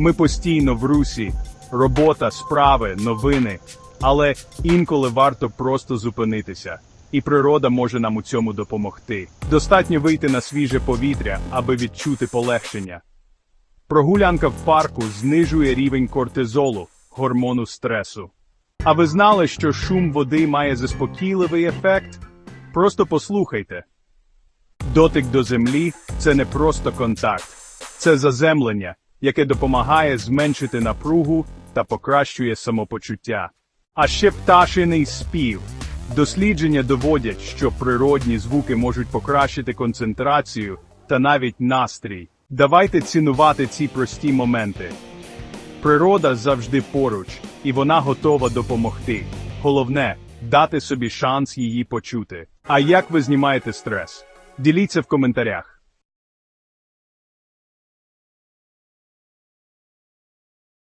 Ми постійно в русі, робота, справи, новини. Але інколи варто просто зупинитися, і природа може нам у цьому допомогти. Достатньо вийти на свіже повітря, аби відчути полегшення. Прогулянка в парку знижує рівень кортизолу, гормону стресу. А ви знали, що шум води має заспокійливий ефект? Просто послухайте. Дотик до землі це не просто контакт, це заземлення, яке допомагає зменшити напругу та покращує самопочуття. А ще пташиний спів. Дослідження доводять, що природні звуки можуть покращити концентрацію та навіть настрій. Давайте цінувати ці прості моменти. Природа завжди поруч, і вона готова допомогти. Головне дати собі шанс її почути. А як ви знімаєте стрес? Діліться в коментарях.